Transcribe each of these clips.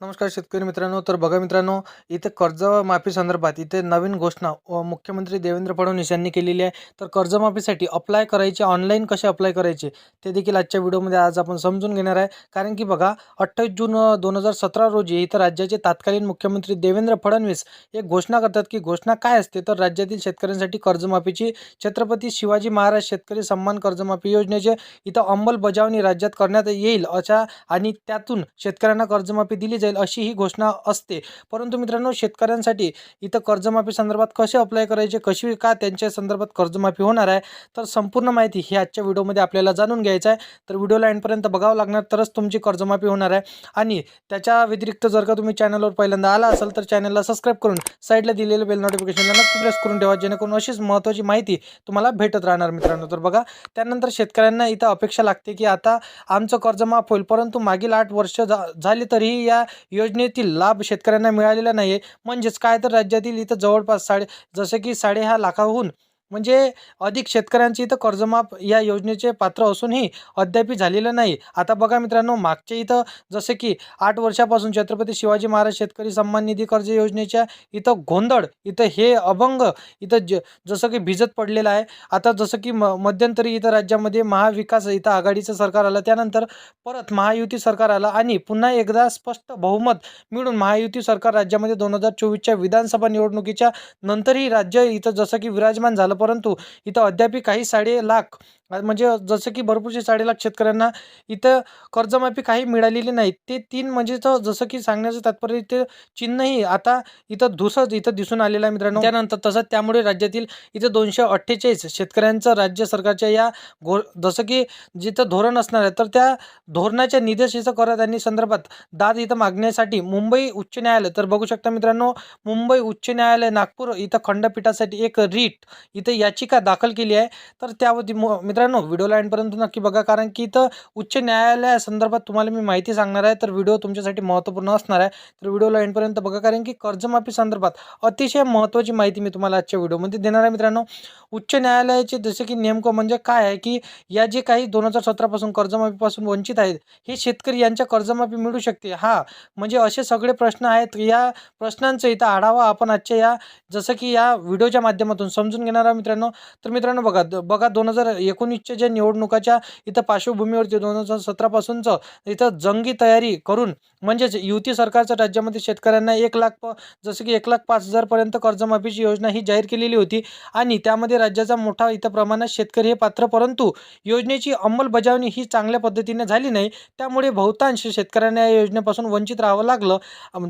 नमस्कार शेतकरी मित्रांनो. तर बघा मित्रांनो इथे कर्जमाफी संदर्भात इथे नवीन घोषणा व मुख्यमंत्री देवेंद्र फडणवीस यांनी केलेली आहे. तर कर्जमाफीसाठी अप्लाय करायचे ऑनलाईन कसे अप्लाय करायचे ते देखील आजच्या व्हिडिओमध्ये आज आपण समजून घेणार आहे. कारण की बघा अठ्ठावीस जून दोन हजार सतरा रोजी इथं राज्याचे तत्कालीन मुख्यमंत्री देवेंद्र फडणवीस एक घोषणा करतात की घोषणा काय असते? तर राज्यातील शेतकऱ्यांसाठी कर्जमाफीची छत्रपती शिवाजी महाराज शेतकरी सन्मान कर्जमाफी योजनेचे इथं अंमलबजावणी राज्यात करण्यात येईल अशा आणि त्यातून शेतकऱ्यांना कर्जमाफी दिली जाईल. अशी ही घोषणा असते. परंतु मित्रांनो शेतकऱ्यांसाठी इथं कर्जमाफी संदर्भात कसे अप्लाय करायचे कशी का त्यांच्या संदर्भात कर्जमाफी होणार आहे तर संपूर्ण माहिती ही आजच्या व्हिडिओमध्ये आपल्याला जाणून घ्यायचं आहे. तर व्हिडिओला एंडपर्यंत बघावं लागणार तरच तुमची कर्जमाफी होणार आहे. आणि त्याच्या व्यतिरिक्त जर का तुम्ही चॅनलवर पहिल्यांदा आला असाल तर चॅनलला सबस्क्राईब करून साईडला दिलेलं बेल नोटिफिकेशनला नक्की प्रेस करून ठेवा जेणेकरून अशीच महत्त्वाची माहिती तुम्हाला भेटत राहणार मित्रांनो. तर बघा त्यानंतर शेतकऱ्यांना इथं अपेक्षा लागते की आता आमचं कर्ज माफ होईल परंतु मागील आठ वर्ष जा झाली तरीही या योजनेतील लाभ शेतकऱ्यांना मिळालेला नाही आहे म्हणजेच काय? तर राज्यातील इथं जवळपास साडे जसं की साडे हा लाखाहून म्हणजे अधिक शेतकऱ्यांची इथं कर्जमाफ या योजनेचे पात्र असूनही अद्यापी झालेलं नाही. आता बघा मित्रांनो मागच्या इथं जसे की आठ वर्षापासून छत्रपती शिवाजी महाराज शेतकरी सन्मान निधी कर्ज योजनेच्या इथं गोंधळ इथं हे अभंग इथं ज जसं की भिजत पडलेलं आहे. आता जसं की म मध्यंतरी इथं राज्यामध्ये महाविकास इथं आघाडीचं सरकार आलं त्यानंतर परत महायुती सरकार आलं आणि पुन्हा एकदा स्पष्ट बहुमत मिळून महायुती सरकार राज्यामध्ये दोन हजार चोवीसच्या विधानसभा निवडणुकीच्या नंतरही राज्य इथं जसं की विराजमान झालं परंतु इथं अद्याप काही साडे लाख म्हणजे जसं की भरपूरशे साडे लाख शेतकऱ्यांना इथं कर्जमाफी काही मिळालेली नाही ते तीन म्हणजे तर जसं की सांगण्याचं तात्पर्य इथे चिन्हही आता इथं धुसच इथं दिसून आलेलं आहे मित्रांनो. त्यानंतर तसंच त्यामुळे राज्यातील इथं दोनशे अठ्ठेचाळीस शेतकऱ्यांचं राज्य सरकारच्या या घो जसं की जिथं धोरण असणार आहे तर त्या धोरणाच्या निदेशाचं करत आणि संदर्भात दाद इथं मागण्यासाठी मुंबई उच्च न्यायालय तर बघू शकता मित्रांनो मुंबई उच्च न्यायालय नागपूर इथं खंडपीठासाठी एक रीट इथं याचिका दाखल केली आहे. तर त्यावरती मित्रांनो व्हिडिओला एंडपर्यंत नक्की बघा कारण की इथं उच्च न्यायालयासंदर्भात तुम्हाला मी माहिती सांगणार आहे. तर व्हिडिओ तुमच्यासाठी महत्त्वपूर्ण असणार आहे. तर व्हिडिओला एंडपर्यंत बघा कारण की कर्जमाफी संदर्भात अतिशय महत्त्वाची माहिती मी तुम्हाला आजच्या व्हिडिओमध्ये देणार आहे मित्रांनो. उच्च न्यायालयाचे जसे की नेमकं म्हणजे काय आहे की या जे काही दोन हजार सतरापासून कर्जमाफीपासून वंचित आहेत हे शेतकरी यांच्या कर्जमाफी मिळू शकते. हा म्हणजे असे सगळे प्रश्न आहेत. या प्रश्नांचा इथं आढावा आपण आजच्या या जसं की या व्हिडिओच्या माध्यमातून समजून घेणार आहोत मित्रांनो. तर मित्रांनो बघा द- बघा दोन हजार एकोणीसच्या ज्या निवडणुकाच्या इथं पार्श्वभूमीवरती दोन हजार सतरापासूनचं इथं जंगी तयारी करून म्हणजेच युती सरकारचं राज्यामध्ये शेतकऱ्यांना एक लाख प जसं की एक लाख पाच हजारपर्यंत कर्जमाफीची योजना ही जाहीर केलेली होती आणि त्यामध्ये राज्याचा मोठा इथं प्रमाणात शेतकरी हे पात्र परंतु योजनेची अंमलबजावणी ही चांगल्या पद्धतीने झाली नाही. त्यामुळे बहुतांश शेतकऱ्यांना या योजनेपासून वंचित राहावं लागलं.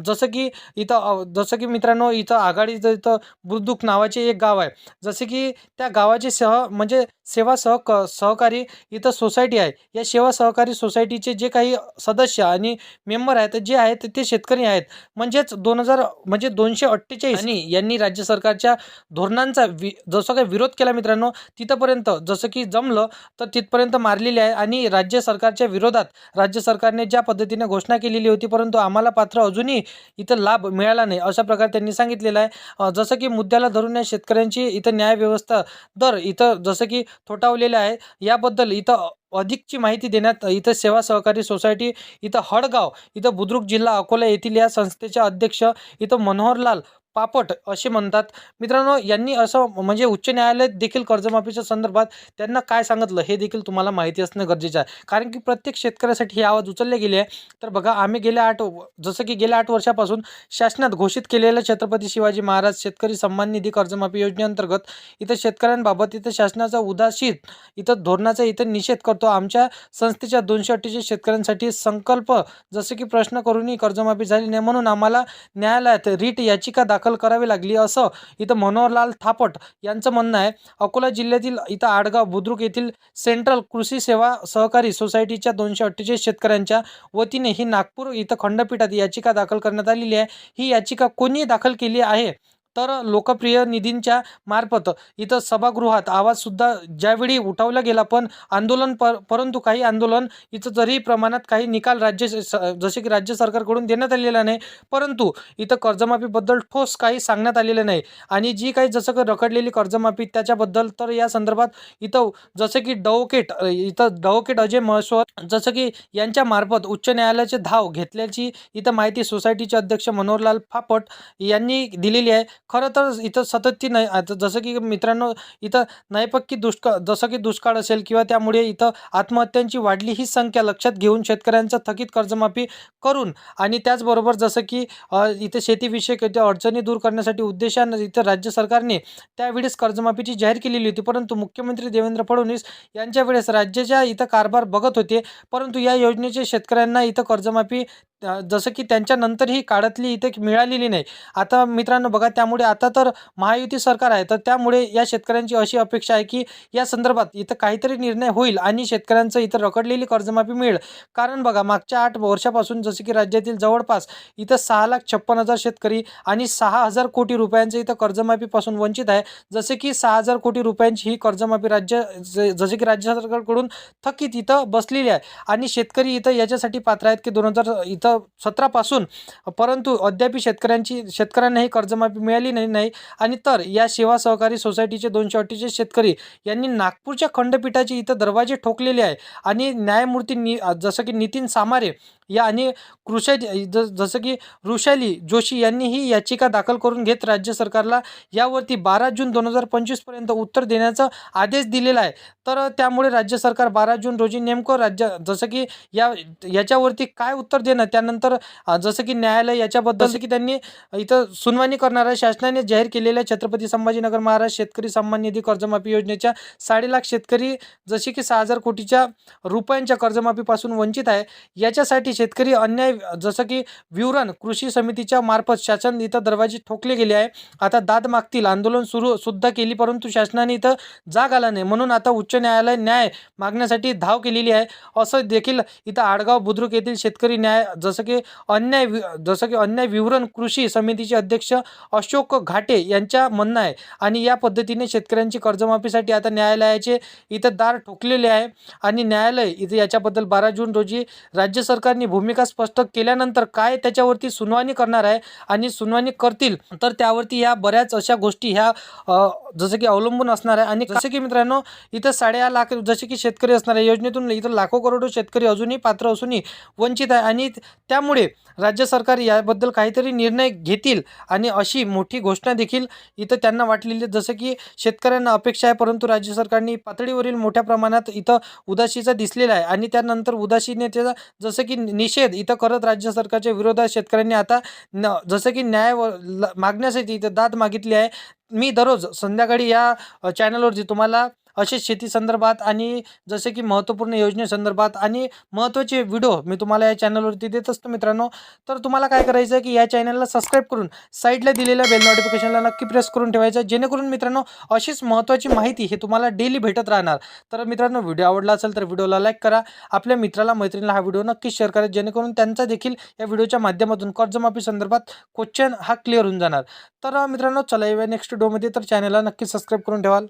जसं की इथं जसं की मित्रांनो इथं आघाडीचं इथं बुद्रुक नावाचे एक गाव आहे. जसे की त्या गावाचे सह म्हणजे सेवा सह क सहकारी इथं सोसायटी आहे. या सेवा सहकारी सोसायटीचे जे काही सदस्य आणि मेंबर आहेत जे आहेत ते शेतकरी आहेत. म्हणजेच दोन हजार म्हणजे दोनशे अठ्ठेचाळीस आणि यांनी राज्य सरकारच्या धोरणांचा वि जसं काही विरोध केला मित्रांनो तिथंपर्यंत जसं की जमलं तर तिथपर्यंत मारलेली आहे आणि राज्य सरकारच्या विरोधात राज्य सरकारने ज्या पद्धतीने घोषणा केलेली होती परंतु आम्हाला पात्र अजूनही इथं लाभ मिळाला नाही अशा प्रकारे त्यांनी सांगितलेलं आहे. जसं की मुद्द्याला धरून या शेतकऱ्यांची इथं न्यायव्यवस्था दर इथं जसं की थोठावलेलं आहे. याबद्दल इथं अधिकची माहिती देण्यात इथं सेवा सहकारी सोसायटी इथं हडगाव इथं बुद्रुक जिल्हा अकोला येथील या संस्थेचे अध्यक्ष इथं मनोहरलाल पापट असे म्हणतात. मित्रांनो यांनी असं म्हणजे उच्च न्यायालय देखील कर्जमाफीच्या संदर्भात त्यांना काय सांगितलं हे देखील तुम्हाला माहिती असणं गरजेचं आहे. कारण की प्रत्येक शेतकऱ्यासाठी हे आवाज उचलले गेले आहे. तर बघा आम्ही गेल्या आठ जसं की गेल्या आठ वर्षापासून शासनात घोषित केलेलं छत्रपती शिवाजी महाराज शेतकरी सन्मान निधी कर्जमाफी योजनेअंतर्गत इथं शेतकऱ्यांबाबत इथं शासनाचा उदासीत इथं धोरणाचा इथं निषेध करतो. आमच्या संस्थेच्या दोनशे अठ्ठेचाळीस शेतकऱ्यांसाठी संकल्प जसं की प्रश्न करूनही कर्जमाफी झाली नाही म्हणून आम्हाला न्यायालयात रीट याचिका दाखल दाखल करावी लागली असं इथं मनोहरलाल थापट यांचं म्हणणं आहे. अकोला जिल्ह्यातील इथं आडगाव बुद्रुक येथील सेंट्रल कृषी सेवा सहकारी सोसायटीच्या दोनशे अठ्ठेचाळीस शेतकऱ्यांच्या वतीने ही नागपूर इथं खंडपीठात याचिका दाखल करण्यात आलेली आहे. ही याचिका कोणी दाखल केली आहे? तर लोकप्रिय निधींच्या मार्फत इथं सभागृहात आवाजसुद्धा ज्यावेळी उठवला गेला पण आंदोलन पर परंतु काही आंदोलन इथं जरी प्रमाणात काही निकाल राज्य स- जसे की राज्य सरकारकडून देण्यात आलेला नाही परंतु इथं कर्जमाफीबद्दल ठोस काही सांगण्यात आलेलं नाही. आणि जी काही जसं की रखडलेली कर्जमाफी त्याच्याबद्दल तर या संदर्भात इथं जसं की डवकेट इथं डवकेट अजय महसूल जसं की यांच्या मार्फत उच्च न्यायालयाचे धाव घेतल्याची इथं माहिती सोसायटीचे अध्यक्ष मनोहरलाल फापट यांनी दिलेली आहे. खरं तर इथं सततची नाही. आता जसं की मित्रांनो इथं नैपक्की दुष्काळ जसं की दुष्काळ असेल किंवा त्यामुळे इथं आत्महत्यांची वाढली ही संख्या लक्षात घेऊन शेतकऱ्यांचं थकीत कर्जमाफी करून आणि त्याचबरोबर जसं की इथं शेतीविषयक इथे अडचणी दूर करण्यासाठी उद्देशानं इथं राज्य सरकारने त्यावेळेस कर्जमाफीची जाहीर केलेली होती. परंतु मुख्यमंत्री देवेंद्र फडणवीस यांच्या वेळेस राज्याच्या इथं कारभार बघत होते. परंतु या योजनेचे शेतकऱ्यांना इथं कर्जमाफी जसं की त्यांच्यानंतर ही काळातली इथं मिळालेली नाही. आता मित्रांनो बघा त्यामुळे आता तर महायुती सरकार आहे तर त्यामुळे या शेतकऱ्यांची अशी अपेक्षा आहे की या संदर्भात इथं काहीतरी निर्णय होईल आणि शेतकऱ्यांचं इथं रखडलेली कर्जमाफी मिळेल. कारण बघा मागच्या आठ वर्षापासून जसं की राज्यातील जवळपास इथं सहा लाख छप्पन हजार शेतकरी आणि सहा हजार कोटी रुपयांचं इथं कर्जमाफीपासून वंचित आहे. जसे की सहा हजार कोटी रुपयांची ही कर्जमाफी राज्य ज- जसे की राज्य सरकारकडून थकीत इथं बसलेली आहे. आणि शेतकरी इथं याच्यासाठी पात्र आहेत की दोन हजार इथं सतरापासून परंतु अद्याप शेतकऱ्यांची शेतकऱ्यांनाही कर्जमाफी मिळाली नाही नाही. आणि तर या सेवा सहकारी सोसायटीचे दोनशे अठ्ठेचाळीस शेतकरी यांनी नागपूरच्या खंडपीठाचे इथं दरवाजे ठोकलेले आहे. आणि न्यायमूर्ती नि जसं की नितीन सामारे या आणि कृषा जसं की ऋषाली जोशी यांनी ही याचिका दाखल करून घेत राज्य सरकारला यावरती बारा जून दोन हजार पंचवीसपर्यंत उत्तर देण्याचा आदेश दिलेला आहे. तर त्यामुळे राज्य सरकार बारा जून रोजी नेमकं राज्य जसं की या याच्यावरती काय उत्तर देणं त्या त्यानंतर जसं की न्यायालय याच्याबद्दल जसं की त्यांनी इथं सुनावणी करणाऱ्या शासनाने जाहीर केलेल्या छत्रपती संभाजीनगर महाराज शेतकरी सन्मान निधी कर्जमाफी योजनेच्या साडेलाख शेतकरी जसे की सहा हजार कोटीच्या रुपयांच्या कर्जमाफीपासून वंचित आहे याच्यासाठी शेतकरी अन्याय जसं की विवरण कृषी समितीच्या मार्फत शासन इथं दरवाजे ठोकले गेले आहे. आता दाद मागतील आंदोलन सुरू सुद्धा केली परंतु शासनाने इथं जाग आला नाही. म्हणून आता उच्च न्यायालय न्याय मागण्यासाठी धाव केलेली आहे. असं देखील इथं आडगाव बुद्रुक येथील शेतकरी न्याय जसं की अन्याय वि- जसं की अन्याय विवरण कृषी समितीचे अध्यक्ष अशोक घाटे यांच्या म्हणणं आहे. आणि या पद्धतीने शेतकऱ्यांची कर्जमाफीसाठी आता न्यायालयाचे इथं दार ठोकलेले आहे. आणि न्यायालय इथे याच्याबद्दल बारा जून रोजी राज्य सरकारने भूमिका स्पष्ट केल्यानंतर काय त्याच्यावरती सुनावणी करणार आहे आणि सुनावणी करतील तर त्यावरती या बऱ्याच अशा गोष्टी ह्या जसं की अवलंबून असणार आहे. आणि जसं की मित्रांनो इथं साडेआ लाख जसे की शेतकरी असणार आहे. योजनेतून इथं लाखो करोडो शेतकरी अजूनही पात्र असूनही वंचित आहे. आणि त्यामुळे राज्य सरकार याबद्दल काहीतरी निर्णय घेतील आणि अशी मोठी घोषणा देखील इथं त्यांना वाटलेली आहे. जसं की शेतकऱ्यांना अपेक्षा आहे परंतु राज्य सरकारने पातळीवरील मोठ्या प्रमाणात इथं उदासीचा दिसलेला आहे आणि त्यानंतर उदासीनतेचा जसं की निषेध इथं करत राज्य सरकारच्या विरोधात शेतकऱ्यांनी आता न जसं की न्याय व- ल- मागण्यासाठी इथं दाद मागितली आहे मी दररोज संध्याकाळी या चॅनलवरती तुम्हाला असे शेती संदर्भात आणि जसे की महत्त्वपूर्ण योजनेसंदर्भात आणि महत्त्वाचे व्हिडिओ मी तुम्हाला या चॅनलवरती देत असतो मित्रांनो. तर तुम्हाला काय करायचं आहे की या चॅनलला सबस्क्राईब करून साईडला दिलेल्या बेल नोटिफिकेशनला नक्की प्रेस करून ठेवायचं जेणेकरून मित्रांनो अशीच महत्त्वाची माहिती हे तुम्हाला डेली भेटत राहणार. तर मित्रांनो व्हिडिओ आवडला असेल तर व्हिडिओला लाईक करा. आपल्या मित्राला मैत्रिणीला हा व्हिडिओ नक्कीच शेअर करा जेणेकरून त्यांचा देखील या व्हिडिओच्या माध्यमातून कर्जमाफी संदर्भात क्वेश्चन हा क्लिअर होऊन जाणार. तर मित्रांनो चला येऊया नेक्स्ट व्हिडिओमध्ये तर चॅनलला नक्की सबस्क्राईब करून ठेवाल.